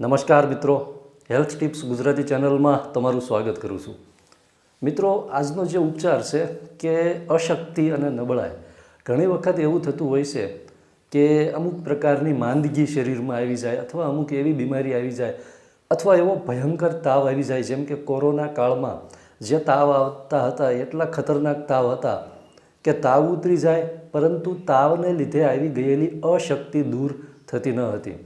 નમસ્કાર મિત્રો. Health tips Gujarati ચેનલમાં તમારું સ્વાગત કરું છું. મિત્રો, આજનો જે ઉપચાર છે કે અશક્તિ અને નબળાઈ. ઘણી વખત એવું થતું હોય છે કે અમુક પ્રકારની માંદગી શરીરમાં આવી જાય અથવા અમુક એવી બીમારી આવી જાય અથવા એવો ભયંકર તાવ આવી જાય, જેમ કે કોરોના કાળમાં જે તાવ આવતા હતા, એટલા ખતરનાક તાવ હતા કે તાવ ઉતરી જાય, પરંતુ તાવને લીધે આવી ગયેલી અશક્તિ દૂર થતી ન હતી.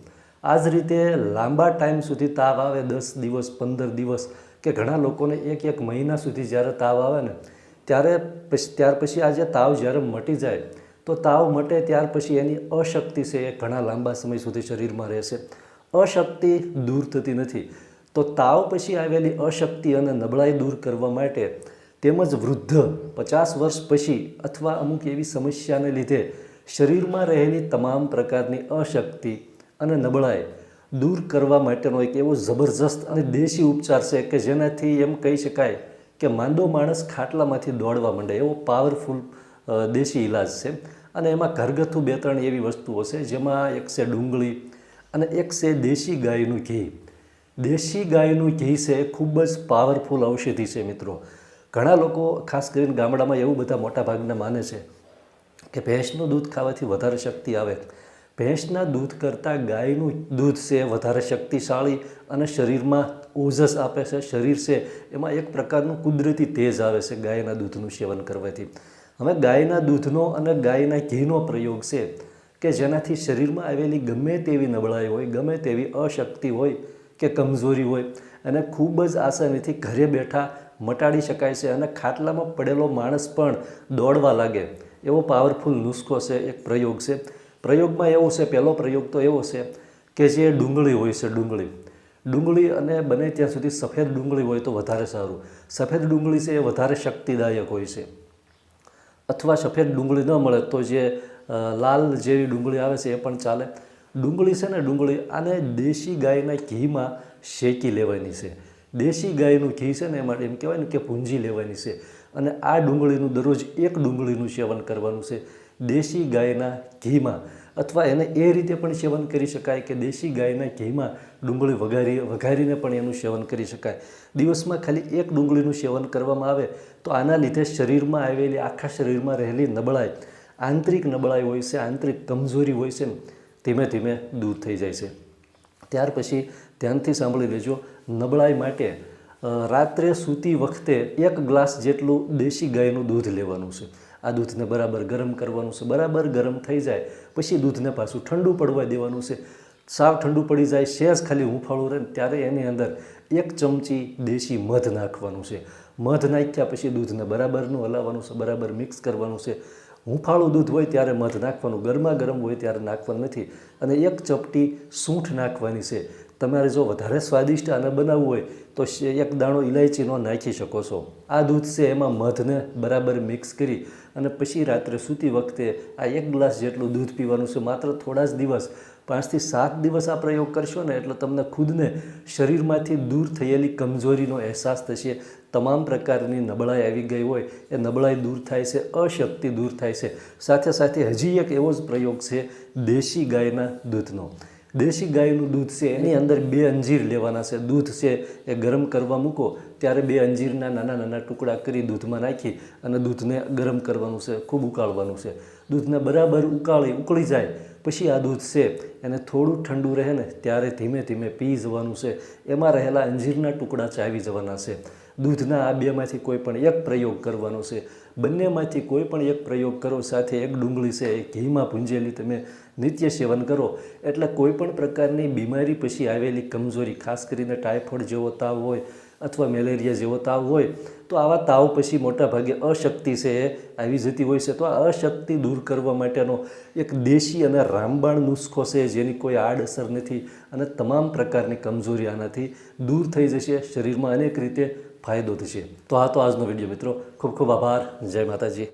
આ જ રીતે લાંબા ટાઈમ સુધી તાવ આવે, દસ દિવસ, પંદર દિવસ કે ઘણા લોકોને એક એક મહિના સુધી જ્યારે તાવ આવે ને, ત્યારે ત્યાર પછી આ જે તાવ જ્યારે મટી જાય, તો તાવ મટે ત્યાર પછી એની અશક્તિ છે એ ઘણા લાંબા સમય સુધી શરીરમાં રહેશે. અશક્તિ દૂર થતી નથી. તો તાવ પછી આવેલી અશક્તિ અને નબળાઈ દૂર કરવા માટે તેમજ વૃદ્ધ પચાસ વર્ષ પછી અથવા અમુક એવી સમસ્યાને લીધે શરીરમાં રહેલી તમામ પ્રકારની અશક્તિ અને નબળાઈ દૂર કરવા માટેનો એક એવો જબરજસ્ત અને દેશી ઉપચાર છે કે જેનાથી એમ કહી શકાય કે માંદો માણસ ખાટલામાંથી દોડવા માંડે, એવો પાવરફુલ દેશી ઇલાજ છે. અને એમાં ઘરગથ્થુ બે ત્રણ એવી વસ્તુઓ છે, જેમાં એક છે ડુંગળી અને એક છે દેશી ગાયનું ઘી. દેશી ગાયનું ઘી છે ખૂબ જ પાવરફુલ ઔષધિ છે મિત્રો. ઘણા લોકો, ખાસ કરીને ગામડામાં એવું બધા મોટા ભાગના માને છે કે ભેંસનું દૂધ ખાવાથી વધારે શક્તિ આવે. ભેંસના દૂધ કરતાં ગાયનું દૂધ છે, વધારે શક્તિશાળી અને શરીરમાં ઓજસ આપે છે, શરીર છે, એમાં એક પ્રકારનું કુદરતી તેજ આવે છે ગાયના દૂધનું સેવન કરવાથી. હવે ગાયના દૂધનો અને ગાયના ઘીનો પ્રયોગ છે કે જેનાથી શરીરમાં આવેલી ગમે તેવી નબળાઈ હોય, ગમે તેવી અશક્તિ હોય કે કમજોરી હોય અને ખૂબ જ આસાનીથી ઘરે બેઠા મટાડી શકાય છે અને ખાટલામાં પડેલો માણસ પણ દોડવા લાગે. એવો પાવરફુલ નુસ્ખો છે, એક પ્રયોગ છે પ્રયોગમાં એવો છે, પહેલો પ્રયોગ તો એવો છે કે જે ડુંગળી હોય છે, ડુંગળી. ડુંગળી અને બને ત્યાં સુધી સફેદ ડુંગળી હોય તો વધારે સારું. સફેદ ડુંગળી છે એ વધારે શક્તિદાયક હોય છે. અથવા સફેદ ડુંગળી ન મળે તો જે લાલ જેવી ડુંગળી આવે છે એ પણ ચાલે. ડુંગળી છે ને, ડુંગળી આને દેશી ગાયના ઘીમાં શેકી લેવાની છે. દેશી ગાયનું ઘી છે ને એમાં એમ કહેવાય ને કે પૂંજી લેવાની છે. અને આ ડુંગળીનું દરરોજ એક ડુંગળીનું સેવન કરવાનું છે. દેશી ગાયના ઘીમાં અથવા એને એ રીતે પણ સેવન કરી શકાય કે દેશી ગાયના ઘીમાં ડુંગળી વઘારી વઘારીને પણ એનું સેવન કરી શકાય. દિવસમાં ખાલી એક ડુંગળીનું સેવન કરવામાં આવે તો આના લીધે શરીરમાં આવેલી આખા શરીરમાં રહેલી નબળાઈ, આંતરિક નબળાઈ હોય છે, આંતરિક કમજોરી હોય છે, ધીમે ધીમે દૂર થઈ જાય છે. ત્યાર પછી ધ્યાનથી સાંભળી લેજો, નબળાઈ માટે રાત્રે સૂતી વખતે એક ગ્લાસ જેટલું દેશી ગાયનું દૂધ લેવાનું છે. આ દૂધને બરાબર ગરમ કરવાનું છે, બરાબર ગરમ થઈ જાય. પછી દૂધને પાછું ઠંડુ પડવા દેવાનું છે. સાવ ઠંડુ પડી જાય શેષ ખાલી હુંફાળું રહે ત્યારે એની અંદર એક ચમચી દેશી મધ નાખવાનું છે. મધ નાખ્યા પછી દૂધને બરાબરનું હલાવવાનું છે, બરાબર મિક્સ કરવાનું છે. હુંફાળું દૂધ હોય ત્યારે મધ નાખવાનું, ગરમા ગરમ હોય ત્યારે નાખવાનું નથી. અને એક ચપટી સૂંઠ નાખવાની છે. તમારે જો વધારે સ્વાદિષ્ટ આને બનાવવું હોય, તો એક દાણો ઇલાયચીનો નાખી શકો છો. આ દૂધ છે, એમાં મધને બરાબર મિક્સ કરી અને પછી રાત્રે સૂતી વખતે આ એક ગ્લાસ જેટલું દૂધ પીવાનું છે, માત્ર થોડા જ દિવસ. પાંચથી સાત દિવસ આ પ્રયોગ કરશો ને, એટલે તમને ખુદને શરીરમાંથી દૂર થયેલી કમજોરીનો અહેસાસ થશે. તમામ પ્રકારની નબળાઈ આવી ગઈ હોય, એ નબળાઈ દૂર થાય છે, અશક્તિ દૂર થાય છે. સાથે સાથે હજી એક એવો જ પ્રયોગ છે, દેશી ગાયના દૂધનો. દેશી ગાયનું દૂધ છે, એની અંદર બે અંજીર લેવાના છે. દૂધ છે એ ગરમ કરવા મૂકો ત્યારે બે અંજીરના નાના નાના ટુકડા કરી દૂધમાં નાખી અને દૂધને ગરમ કરવાનું છે, ખૂબ ઉકાળવાનું છે. દૂધને બરાબર ઉકાળી, ઉકળી જાય, પછી આ દૂધ છે, એને થોડું ઠંડુ રહે ને ત્યારે ધીમે ધીમે પી જવાનું છે. એમાં રહેલા અંજીરના ટુકડા ચાવી જવાના છે. દૂધના આ બેમાંથી કોઈ પણ એક પ્રયોગ કરવાનો છે. બંનેમાંથી કોઈ પણ એક પ્રયોગ કરો, સાથે એક ડુંગળી છે એ ઘીમાં ભૂંજેલી તમે નિત્ય સેવન કરો. એટલે કોઈ પણ પ્રકારની બીમારી પછી આવેલી કમજોરી, ખાસ કરીને ટાઇફોઇડ જેવો તાવ હોય અથવા મેલેરિયા જેવો તાવ હોય, તો આવા તાવ પછી મોટા ભાગે અશક્તિ છે એ આવી જતી હોય છે. તો આ અશક્તિ દૂર કરવા માટેનો એક દેશી અને રામબાણ નુસ્ખો છે, જેની કોઈ આડઅસર નથી અને તમામ પ્રકારની કમજોરી આનાથી દૂર થઈ જશે, શરીરમાં અનેક રીતે ફાયદો થશે. તો આ તો આજનો વીડિયો મિત્રો. ખૂબ ખૂબ આભાર. જય માતાજી.